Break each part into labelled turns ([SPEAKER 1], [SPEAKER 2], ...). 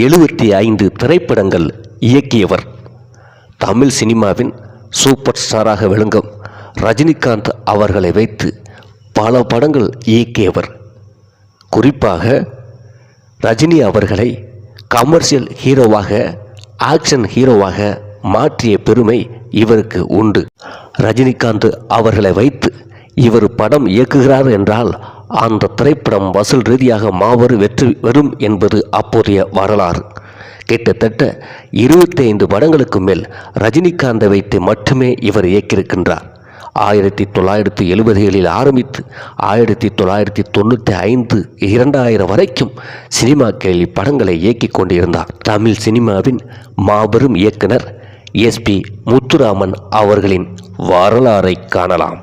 [SPEAKER 1] எழுபத்தி ஐந்து திரைப்படங்கள் இயக்கியவர். தமிழ் சினிமாவின் சூப்பர் ஸ்டாராக விளங்கும் ரஜினிகாந்த் அவர்களை வைத்து பல படங்கள் இயக்கியவர். குறிப்பாக ரஜினி அவர்களை கமர்ஷியல் ஹீரோவாக ஆக்ஷன் ஹீரோவாக மாற்றிய பெருமை இவருக்கு உண்டு. ரஜினிகாந்த் அவர்களை வைத்து இவர் படம் இயக்குகிறார் என்றால் அந்த திரைப்படம் வசூல் ரீதியாக மாபெரும் வெற்றி வரும் என்பது அப்போதைய வரலாறு. கிட்டத்தட்ட இருபத்தைந்து படங்களுக்கு மேல் ரஜினிகாந்தை வைத்து மட்டுமே இவர் இயக்கியிருக்கின்றார். ஆயிரத்தி தொள்ளாயிரத்தி எழுபதுகளில் ஆரம்பித்து ஆயிரத்தி தொள்ளாயிரத்தி தொண்ணூற்றி ஐந்து இரண்டாயிரம் வரைக்கும் சினிமாக்களில் படங்களை இயக்கிக் கொண்டிருந்தார். தமிழ் சினிமாவின் மாபெரும் இயக்குனர் எஸ்பி முத்துராமன் அவர்களின் வரலாறை காணலாம்.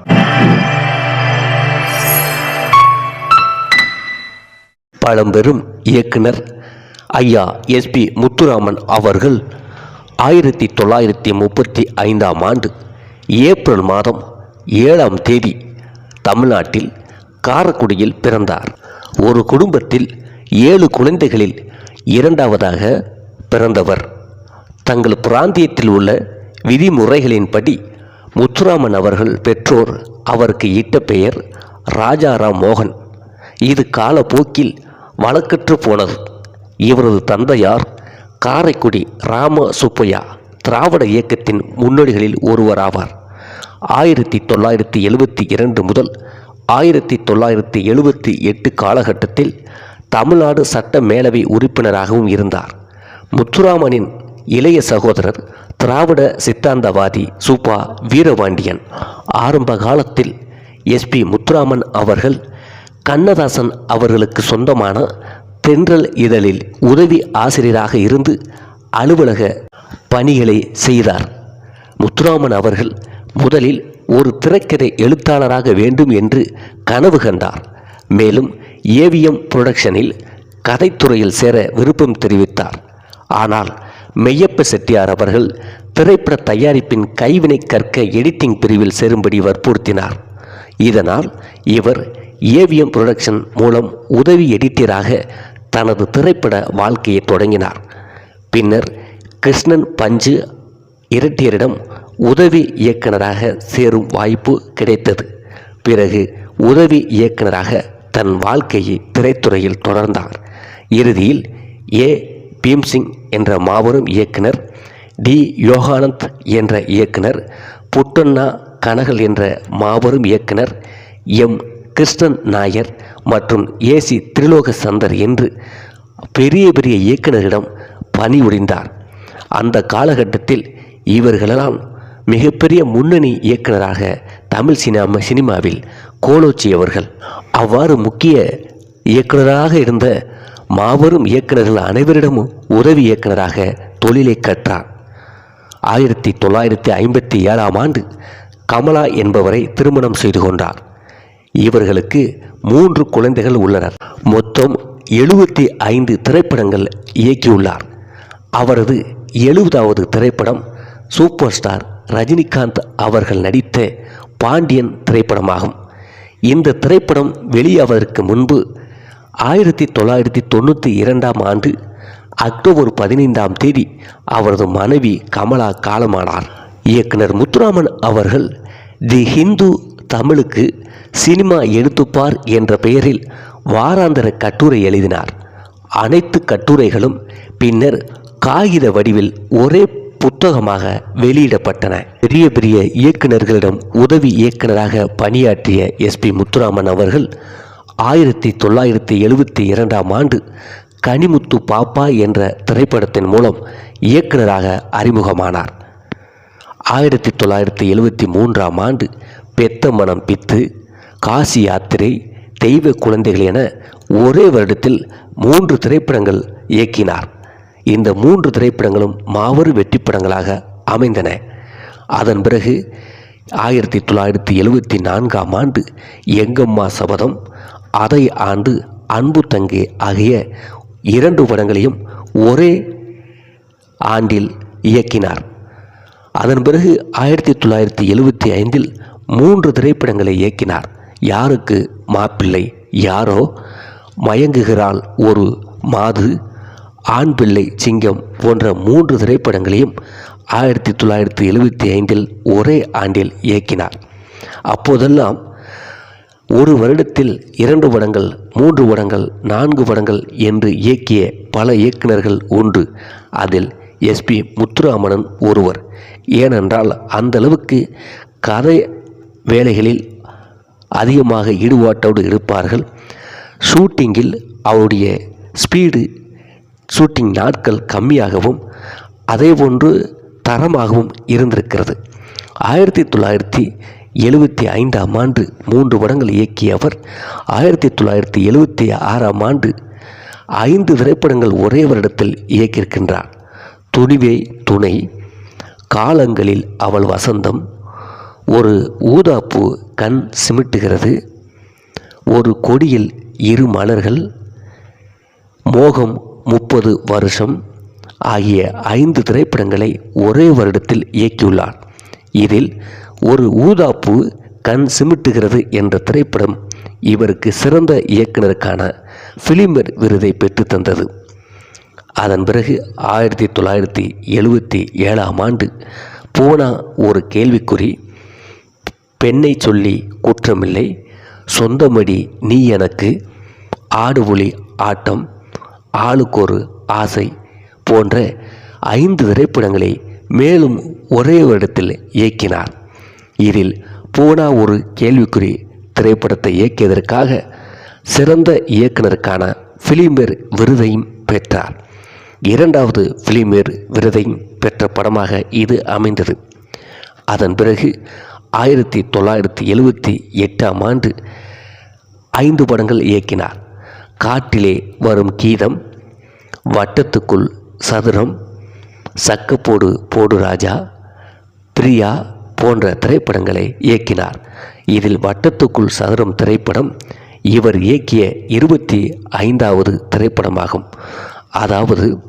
[SPEAKER 1] பழம்பெரும் இயக்குனர் ஐயா எஸ்பி முத்துராமன் அவர்கள் ஆயிரத்தி தொள்ளாயிரத்தி முப்பத்தி ஐந்தாம் ஆண்டு ஏப்ரல் மாதம் ஏழாம் தேதி தமிழ்நாட்டில் காரக்குடியில் பிறந்தார். ஒரு குடும்பத்தில் ஏழு குழந்தைகளில் இரண்டாவதாக பிறந்தவர். தங்கள் பிராந்தியத்தில் உள்ள விதிமுறைகளின்படி முத்துராமன் அவர்கள் பெற்றோர் அவருக்கு இட்ட பெயர் ராஜாராம் மோகன். இது காலப்போக்கில் வழக்கற்று போனது. இவரது தந்தையார் காரைக்குடி ராம சுப்பையா திராவிட இயக்கத்தின் முன்னோடிகளில் ஒருவராவார். ஆயிரத்தி தொள்ளாயிரத்தி எழுபத்தி இரண்டு முதல் ஆயிரத்தி தொள்ளாயிரத்தி எழுபத்தி எட்டு காலகட்டத்தில் தமிழ்நாடு சட்ட மேலவை உறுப்பினராகவும் இருந்தார். முத்துராமனின் இளைய சகோதரர் திராவிட சித்தாந்தவாதி சுப்பா வீரபாண்டியன் ஆரம்ப காலத்தில் எஸ்பி முத்துராமன் அவர்கள் கண்ணதாசன் அவர்களுக்கு சொந்தமான தென்றல் இதழில் உதவி ஆசிரியராக இருந்து அலுவலக பணிகளை செய்தார். முத்துராமன் அவர்கள் முதலில் ஒரு திரைக்கதை எழுத்தாளராக வேண்டும் என்று கனவு கண்டார். மேலும் ஏவிஎம் புரொடக்ஷனில் கதைத்துறையில் சேர விருப்பம் தெரிவித்தார். ஆனால் மெய்யப்ப செட்டியார் அவர்கள் திரைப்பட தயாரிப்பின் கைவினை கற்க எடிட்டிங் பிரிவில் சேரும்படி வற்புறுத்தினார். இதனால் இவர் ஏவிஎம் புரொடக்ஷன் மூலம் உதவி எடிட்டராக தனது திரைப்பட வாழ்க்கையை தொடங்கினார். பின்னர் கிருஷ்ணன் பஞ்சு இரட்டியரிடம் உதவி இயக்குனராக சேரும் வாய்ப்பு கிடைத்தது. பிறகு உதவி இயக்குனராக தன் வாழ்க்கையை திரைத்துறையில் தொடர்ந்தார். இறுதியில் ஏ. பீம்சிங் என்ற மாபெரும் இயக்குனர் டி. யோகானந்த் என்ற இயக்குனர் புட்டண்ணா கனகல் என்ற மாபெரும் இயக்குனர் எம். கிருஷ்ணன் நாயர் மற்றும் ஏசி திருலோக சந்தர் என்று பெரிய பெரிய இயக்குனரிடம் பணிபுரிந்தார். அந்த காலகட்டத்தில் இவர்களெல்லாம் மிகப்பெரிய முன்னணி இயக்குனராக தமிழ் சினிமா சினிமாவில் கோலோச்சியவர்கள் அவ்வாறு முக்கிய இயக்குனராக இருந்த மாபெரும் இயக்குனர்கள் அனைவரிடமும் உதவி இயக்குனராக தொழிலை கற்றார். ஆயிரத்தி தொள்ளாயிரத்தி ஐம்பத்தி ஏழாம் ஆண்டு கமலா என்பவரை திருமணம் செய்து கொண்டார். இவர்களுக்கு மூன்று குழந்தைகள் உள்ளனர். மொத்தம் எழுபத்தி ஐந்து திரைப்படங்கள் இயக்கியுள்ளார். அவரது எழுபதாவது திரைப்படம் சூப்பர் ஸ்டார் ரஜினிகாந்த் அவர்கள் நடித்த பாண்டியன் திரைப்படமாகும். இந்த திரைப்படம் வெளியாவதற்கு முன்பு ஆயிரத்தி தொள்ளாயிரத்தி தொண்ணூற்றி இரண்டாம் ஆண்டு அக்டோபர் பதினைந்தாம் தேதி அவரது மனைவி கமலா காலமானார். இயக்குனர் முத்துராமன் அவர்கள் தி ஹிந்து தமிழுக்கு சினிமா எழுத்துப்பார் என்ற பெயரில் வாராந்தர கட்டுரை எழுதினார். அனைத்து கட்டுரைகளும் பின்னர் காகித வடிவில் ஒரே புத்தகமாக வெளியிடப்பட்டன. பெரிய பெரிய இயக்குநர்களிடம் உதவி இயக்குனராக பணியாற்றிய எஸ்பி முத்துராமன் அவர்கள் ஆயிரத்தி தொள்ளாயிரத்தி எழுபத்தி இரண்டாம் ஆண்டு கனிமுத்து பாப்பா என்ற திரைப்படத்தின் மூலம் இயக்குனராக அறிமுகமானார். ஆயிரத்தி தொள்ளாயிரத்தி எழுபத்தி மூன்றாம் ஆண்டு பெத்த மனம் பித்து காசி யாத்திரை தெய்வ குழந்தைகள் என ஒரே வருடத்தில் மூன்று திரைப்படங்கள் இயக்கினார். இந்த மூன்று திரைப்படங்களும் மாபெரும் வெற்றி படங்களாக அமைந்தன. அதன் பிறகு ஆயிரத்தி தொள்ளாயிரத்தி எழுபத்தி நான்காம் ஆண்டு எங்கம்மா சபதம் அதை ஆண்டு அன்பு தங்கே ஆகிய இரண்டு படங்களையும் ஒரே ஆண்டில் இயக்கினார். அதன் பிறகு ஆயிரத்தி தொள்ளாயிரத்தி எழுபத்தி ஐந்தில் மூன்று திரைப்படங்களை இயக்கினார். யாருக்கு மாப்பிள்ளை? யாரோ? மயங்குகிறாள் ஒரு மாது ஆண் பிள்ளை சிங்கம் போன்ற மூன்று திரைப்படங்களையும் ஆயிரத்தி தொள்ளாயிரத்தி எழுபத்தி ஐந்தில் ஒரே ஆண்டில் இயக்கினார். அப்போதெல்லாம் ஒரு வருடத்தில் இரண்டு படங்கள் மூன்று படங்கள் நான்கு படங்கள் என்று இயக்கிய பல இயக்குனர்கள் உண்டு. அதில் எஸ்பி முத்துராமணன் ஒருவர். ஏனென்றால் அந்தளவுக்கு கதை வேலைகளில் அதிகமாக ஈடுபாட்டோடு இருப்பார்கள். ஷூட்டிங்கில் அவருடைய ஸ்பீடு ஷூட்டிங் நாட்கள் கம்மியாகவும் அதேபோன்று தரமாகவும் இருந்திருக்கிறது. ஆயிரத்தி தொள்ளாயிரத்தி எழுபத்தி ஐந்தாம் ஆண்டு மூன்று படங்கள் இயக்கிய அவர் ஆயிரத்தி தொள்ளாயிரத்தி எழுபத்தி ஆறாம் ஆண்டு ஐந்து திரைப்படங்கள் ஒரே வருடத்தில் இயக்கியிருக்கின்றார். துணிவே துணை காலங்களில் அவள் வசந்தம் ஒரு ஊதாப்பூ கண் சிமிட்டுகிறது. ஒரு கொடியில் இரு மலர்கள். மோகம் முப்பது வருஷம் ஆகிய ஐந்து திரைப்படங்களை ஒரே வருடத்தில் இயக்கியுள்ளார். இதில் ஒரு ஊதாப்பூ கண் சிமிட்டுகிறது என்ற திரைப்படம் இவருக்கு சிறந்த இயக்குனருக்கான பிலிமர் விருதை பெற்றுத்தந்தது அதன் பிறகு ஆயிரத்தி தொள்ளாயிரத்தி எழுபத்தி ஏழாம் ஆண்டு பூனா ஒரு கேள்விக்குறி பெண்ணை சொல்லி குற்றமில்லை. சொந்தமடி நீ எனக்கு ஆடு ஒளி ஆட்டம் ஆளுக்கொரு ஆசை போன்ற ஐந்து திரைப்படங்களை மேலும் ஒரே வருடத்தில் இயக்கினார். இதில் பூனா ஒரு கேள்விக்குறி திரைப்படத்தை இயக்கியதற்காக சிறந்த இயக்குனருக்கான ஃபிலிமேர் விருதையும் பெற்றார். இரண்டாவது ஃபிலிமேர் விருதையும் பெற்ற படமாக இது அமைந்தது. அதன் பிறகு ஆயிரத்தி தொள்ளாயிரத்தி எழுபத்தி எட்டாம் ஆண்டு ஐந்து படங்கள் இயக்கினார். காட்டிலே வரும் கீதம் வட்டத்துக்குள் சதுரம் சக்கப்போடு போடு ராஜா பிரியா போன்ற திரைப்படங்களை இயக்கினார். இதில் வட்டத்துக்குள் சதுரம் திரைப்படம் இவர் இயக்கிய இருபத்தி ஐந்தாவது திரைப்படமாகும். அதாவது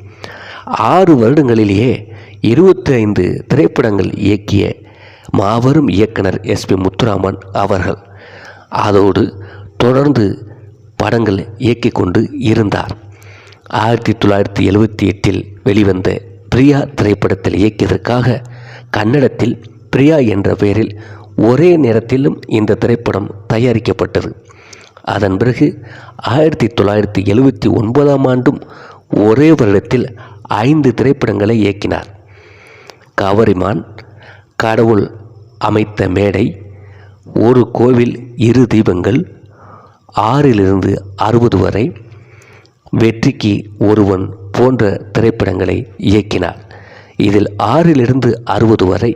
[SPEAKER 1] ஆறு வருடங்களிலேயே இருபத்தி ஐந்து திரைப்படங்கள் இயக்கிய மாபெரும் இயக்குனர் எஸ்பி முத்துராமன் அவர்கள் அதோடு தொடர்ந்து படங்கள் இயக்கிக் கொண்டு இருந்தார். ஆயிரத்தி தொள்ளாயிரத்தி எழுபத்தி எட்டில் வெளிவந்த பிரியா திரைப்படத்தில் இயக்கியதற்காக கன்னடத்தில் பிரியா என்ற பெயரில் ஒரே நேரத்திலும் இந்த திரைப்படம் தயாரிக்கப்பட்டது. அதன் பிறகு ஆயிரத்தி தொள்ளாயிரத்தி எழுபத்தி ஒன்பதாம் ஆண்டும் ஒரே வருடத்தில் ஐந்து திரைப்படங்களை இயக்கினார். கவரிமான் கடவுள் அமைத்த மேடை ஒரு கோவில் இரு தீபங்கள் ஆறிலிருந்து அறுபது வரை வெற்றிக்கு ஒருவன் போன்ற திரைப்படங்களை இயக்கினார். இதில் ஆறிலிருந்து அறுபது வரை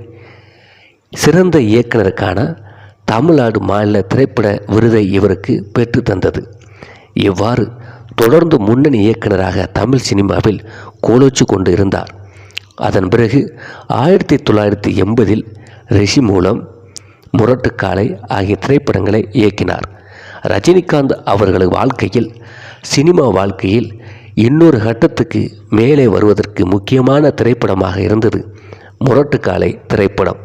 [SPEAKER 1] சிறந்த இயக்குனருக்கான தமிழ்நாடு மாநில திரைப்பட விருதை இவருக்கு பெற்று தந்தது. இவ்வாறு தொடர்ந்து முன்னணி இயக்குனராக தமிழ் சினிமாவில் கோலோச்சு கொண்டு இருந்தார். அதன் பிறகு ஆயிரத்தி தொள்ளாயிரத்தி எண்பதில் ரிஷி மூலம் முரட்டுக்காலை ஆகிய திரைப்படங்களை இயக்கினார். ரஜினிகாந்த் அவர்களது வாழ்க்கையில் சினிமா வாழ்க்கையில் இன்னொரு கட்டத்துக்கு மேலே வருவதற்கு முக்கியமான திரைப்படமாக இருந்தது முரட்டுக்காலை திரைப்படம்.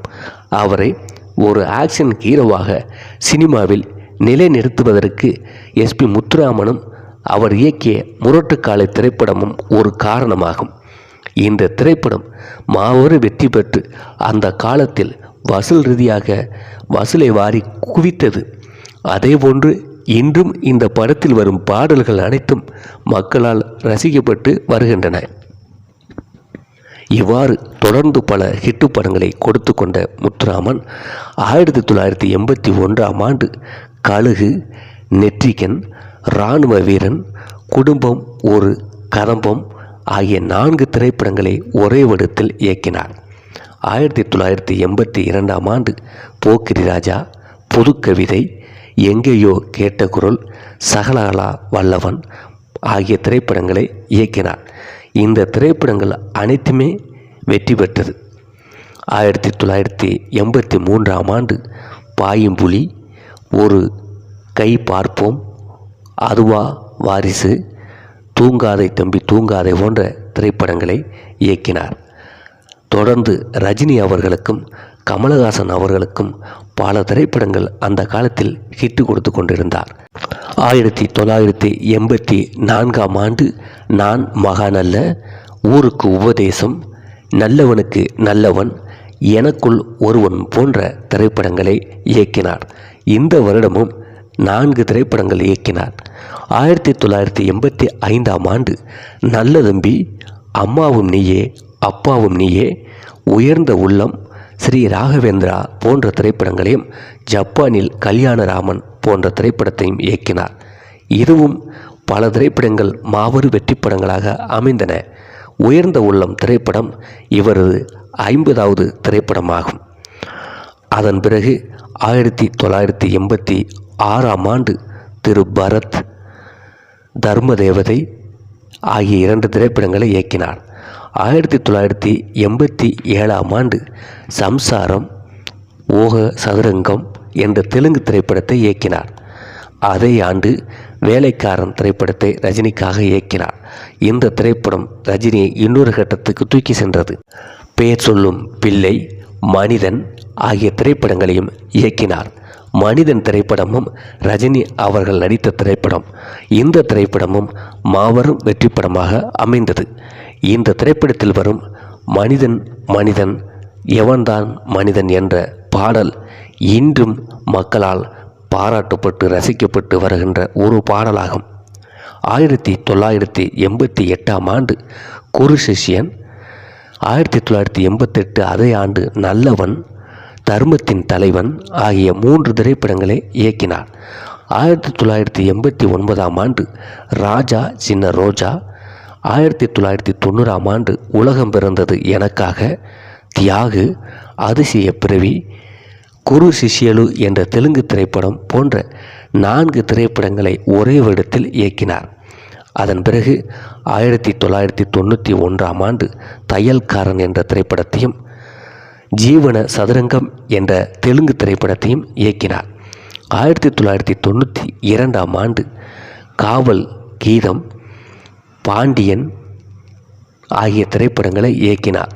[SPEAKER 1] அவரை ஒரு ஆக்ஷன் ஹீரோவாக சினிமாவில் நிலைநிறுத்துவதற்கு எஸ்பி முத்துராமனும் அவர் இயக்கிய முரட்டுக்காலை திரைப்படமும் ஒரு காரணமாகும். இந்த திரைப்படம் மாபெரும் வெற்றி பெற்று அந்த காலத்தில் வசூல் ரீதியாக வசூலை வாரி குவித்தது. அதேபோன்று இன்றும் இந்த படத்தில் வரும் பாடல்கள் அனைத்தும் மக்களால் ரசிக்கப்பட்டு வருகின்றன. இவ்வாறு தொடர்ந்து பல ஹிட்டு படங்களை கொடுத்து கொண்ட முத்துராமன் ஆயிரத்தி தொள்ளாயிரத்தி எண்பத்தி ஒன்றாம் ஆண்டு கழுகு நெற்றிகன் இராணுவ வீரன் குடும்பம் ஒரு கதம்பம் ஆகிய நான்கு திரைப்படங்களை ஒரே வருடத்தில் இயக்கினார். ஆயிரத்தி தொள்ளாயிரத்தி எண்பத்தி இரண்டாம் ஆண்டு போக்கிரி ராஜா புதுக்கவிதை எங்கேயோ கேட்ட குரல் சகலகலா வல்லவன் ஆகிய திரைப்படங்களை இயக்கினார். இந்த திரைப்படங்கள் அனைத்துமே வெற்றி பெற்றது. ஆயிரத்தி தொள்ளாயிரத்தி எண்பத்தி மூன்றாம் ஆண்டு பாயும் புலி ஒரு கை பார்ப்போம் அதுவா வாரிசு தூங்காதை தம்பி தூங்காதை போன்ற திரைப்படங்களை இயக்கினார். தொடர்ந்து ரஜினி அவர்களுக்கும் கமலஹாசன் அவர்களுக்கும் பல திரைப்படங்கள் அந்த காலத்தில் ஹிட்டு கொடுத்து கொண்டிருந்தார். ஆயிரத்தி தொள்ளாயிரத்தி எண்பத்தி நான்காம் ஆண்டு நான் மகானல்ல ஊருக்கு உபதேசம் நல்லவனுக்கு நல்லவன் எனக்குள் ஒருவன் போன்ற திரைப்படங்களை இயக்கினார். இந்த வருடமும் நான்கு திரைப்படங்கள் இயக்கினார். ஆயிரத்தி தொள்ளாயிரத்தி எண்பத்தி ஐந்தாம் ஆண்டு நல்ல தம்பி அம்மாவும் நீயே அப்பாவும் நீயே உயர்ந்த உள்ளம் ஸ்ரீ ராகவேந்திரா போன்ற திரைப்படங்களையும் ஜப்பானில் கல்யாணராமன் போன்ற திரைப்படத்தையும் இயக்கினார். இதுவும் பல திரைப்படங்கள் மாபெரும் வெற்றி படங்களாக அமைந்தன. உயர்ந்த உள்ளம் திரைப்படம் இவரது ஐம்பதாவது திரைப்படமாகும். அதன் பிறகு ஆயிரத்தி தொள்ளாயிரத்தி எண்பத்தி ஆறாம் ஆண்டு திரு. பரத் தர்மதேவதை ஆகிய இரண்டு திரைப்படங்களை இயக்கினார். ஆயிரத்தி தொள்ளாயிரத்தி எண்பத்தி ஏழாம் ஆண்டு சம்சாரம் ஓக சதுரங்கம் என்ற தெலுங்கு திரைப்படத்தை இயக்கினார். அதே ஆண்டு வேலைக்காரன் திரைப்படத்தை ரஜினிக்காக இயக்கினார். இந்த திரைப்படம் ரஜினியை இன்னொரு கட்டத்துக்கு தூக்கி சென்றது. பெயர் சொல்லும் பிள்ளை மனிதன் ஆகிய திரைப்படங்களையும் இயக்கினார். மனிதன் திரைப்படமும் ரஜினி அவர்கள் நடித்த திரைப்படம். இந்த திரைப்படமும் மாபெரும் வெற்றி படமாக அமைந்தது. இந்த திரைப்படத்தில் வரும் மனிதன் மனிதன் எவன்தான் மனிதன் என்ற பாடல் இன்றும் மக்களால் பாராட்டப்பட்டு ரசிக்கப்பட்டு வருகின்ற ஒரு பாடலாகும். ஆயிரத்தி தொள்ளாயிரத்தி எண்பத்தி எட்டாம் ஆண்டு குரு சிஷ்யன் ஆயிரத்தி தொள்ளாயிரத்தி எண்பத்தெட்டு அதே ஆண்டு நல்லவன் தர்மத்தின் தலைவன் ஆகிய மூன்று திரைப்படங்களை இயக்கினார். ஆயிரத்தி தொள்ளாயிரத்தி எண்பத்தி ஒன்பதாம் ஆண்டு ராஜா சின்ன ரோஜா ஆயிரத்தி தொள்ளாயிரத்தி தொண்ணூறாம் ஆண்டு உலகம் பிறந்தது எனக்காக தியாகு அதிசய பிறவி குரு சிஷ்யலு என்ற தெலுங்கு திரைப்படம் போன்ற நான்கு திரைப்படங்களை ஒரே வருடத்தில் இயக்கினார். அதன் பிறகு ஆயிரத்தி தொள்ளாயிரத்தி தொண்ணூற்றி ஒன்றாம் ஆண்டு தையல்காரன் என்ற திரைப்படத்தையும் ஜீவன சதுரங்கம் என்ற தெலுங்கு திரைப்படத்தையும் இயக்கினார். ஆயிரத்தி தொள்ளாயிரத்தி தொண்ணூற்றி இரண்டாம் ஆண்டு காவல் கீதம் பாண்டியன் ஆகிய திரைப்படங்களை இயக்கினார்.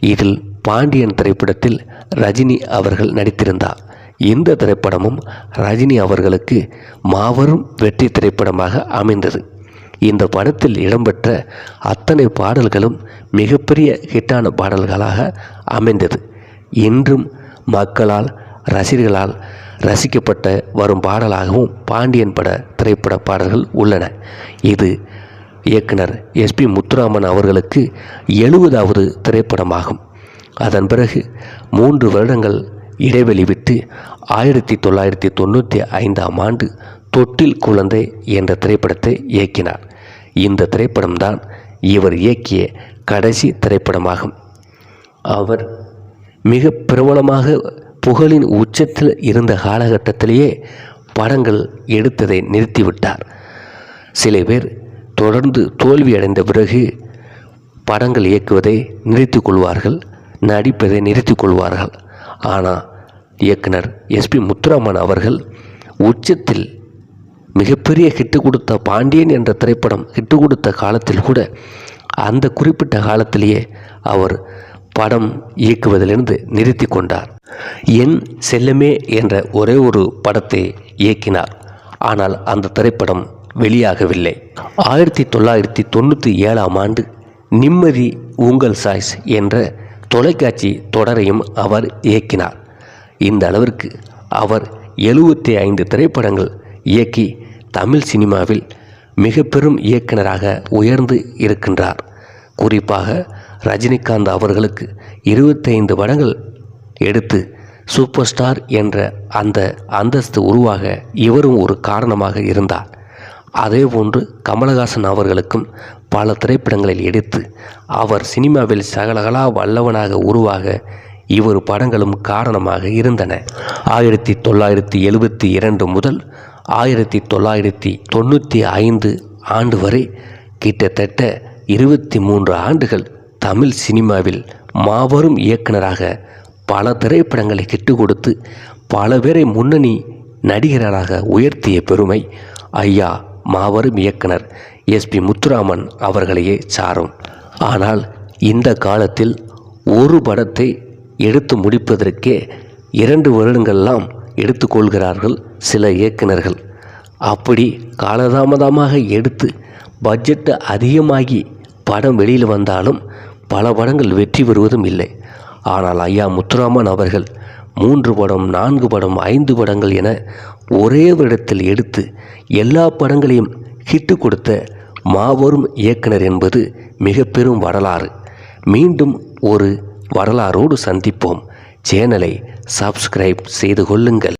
[SPEAKER 1] இதில் பாண்டியன் திரைப்படத்தில் ரஜினி அவர்கள் நடித்திருந்தார். இந்த திரைப்படமும் ரஜினி அவர்களுக்கு மாபெரும் வெற்றி திரைப்படமாக அமைந்தது. இந்த படத்தில் இடம்பெற்ற அத்தனை பாடல்களும் மிகப்பெரிய ஹிட்டான பாடல்களாக அமைந்தது. இன்றும் மக்களால் ரசிகர்களால் ரசிக்கப்பட்ட வரும் பாடலாகவும் பாண்டியன் பட திரைப்பட பாடல்கள் உள்ளன. இது இயக்குனர் எஸ்பி முத்துராமன் அவர்களுக்கு எழுபதாவது திரைப்படமாகும். அதன் பிறகு மூன்று வருடங்கள் இடைவெளி விட்டு ஆயிரத்தி தொள்ளாயிரத்தி தொண்ணூற்றி ஐந்தாம் ஆண்டு தொட்டில் குழந்தை என்ற திரைப்படத்தை இயக்கினார். இந்த திரைப்படம்தான் இவர் இயக்கிய கடைசி திரைப்படமாகும். அவர் மிக பிரபலமாக புகழின் உச்சத்தில் இருந்த காலகட்டத்திலேயே படங்கள் எடுத்ததை நிறுத்திவிட்டார். சில பேர் தொடர்ந்து தோல்வி அடைந்த பிறகு படங்கள் இயக்குவதை நிறுத்தி கொள்வார்கள் நடிப்பதை நிறுத்தி கொள்வார்கள் ஆனால் இயக்குனர் எஸ்பி முத்துராமன் அவர்கள் உச்சத்தில் மிகப்பெரிய ஹிட்டு கொடுத்த பாண்டியன் என்ற திரைப்படம் ஹிட்டு கொடுத்த காலத்தில் கூட அந்த குறிப்பிட்ட காலத்திலேயே அவர் படம் இயக்குவதிலிருந்து நிறுத்தி கொண்டார். என் செல்லமே என்ற ஒரே ஒரு படத்தை இயக்கினார். ஆனால் அந்த திரைப்படம் வெளியாகவில்லை. ஆயிரத்தி தொள்ளாயிரத்தி தொண்ணூற்றி ஏழாம் ஆண்டு நிம்மதி உங்கள் சாய்ஸ் என்ற தொலைக்காட்சி தொடரையும் அவர் இயக்கினார். இந்த அளவிற்கு அவர் எழுபத்தி ஐந்து திரைப்படங்கள் இயக்கி தமிழ் சினிமாவில் மிக பெரும் இயக்குனராக உயர்ந்து இருக்கின்றார். குறிப்பாக ரஜினிகாந்த் அவர்களுக்கு இருபத்தைந்து படங்கள் எடுத்து சூப்பர் ஸ்டார் என்ற அந்த அந்தஸ்து உருவாக இவரும் ஒரு காரணமாக இருந்தார். அதேபோன்று கமலஹாசன் அவர்களுக்கும் பல திரைப்படங்களில் எடுத்து அவர் சினிமாவில் சகலகலா வல்லவனாக உருவாக இவர் படங்களும் காரணமாக இருந்தன. ஆயிரத்தி தொள்ளாயிரத்தி எழுபத்தி இரண்டு முதல் ஆயிரத்தி தொள்ளாயிரத்தி தொண்ணூற்றி ஐந்து ஆண்டு வரை கிட்டத்தட்ட இருபத்தி மூன்று ஆண்டுகள் தமிழ் சினிமாவில் மாபெரும் இயக்குனராக பல திரைப்படங்களை கிட்டு கொடுத்து பல பேரை முன்னணி நடிகராக உயர்த்திய பெருமை ஐயா மாபெரும் இயக்குனர் எஸ்பி முத்துராமன் அவர்களையே சாரும். ஆனால் இந்த காலத்தில் ஒரு படத்தை எடுத்து முடிப்பதற்கே இரண்டு வருடங்கள்லாம் எடுத்துக்கொள்கிறார்கள் சில இயக்குனர்கள் அப்படி காலதாமதமாக எடுத்து பட்ஜெட்டு அதிகமாகி படம் வெளியில் வந்தாலும் பல படங்கள் வெற்றி பெறுவதும் இல்லை. ஆனால் ஐயா முத்துராமன் அவர்கள் மூன்று படம் நான்கு படம் ஐந்து படங்கள் என ஒரே வருடத்தில் எடுத்து எல்லா படங்களையும் ஹிட்டு கொடுத்த மாபெரும் இயக்குனர் என்பது மிக பெரும் வரலாறு. மீண்டும் ஒரு வரலாறோடு சந்திப்போம். சேனலை சப்ஸ்கிரைப் செய்து கொள்ளுங்கள்.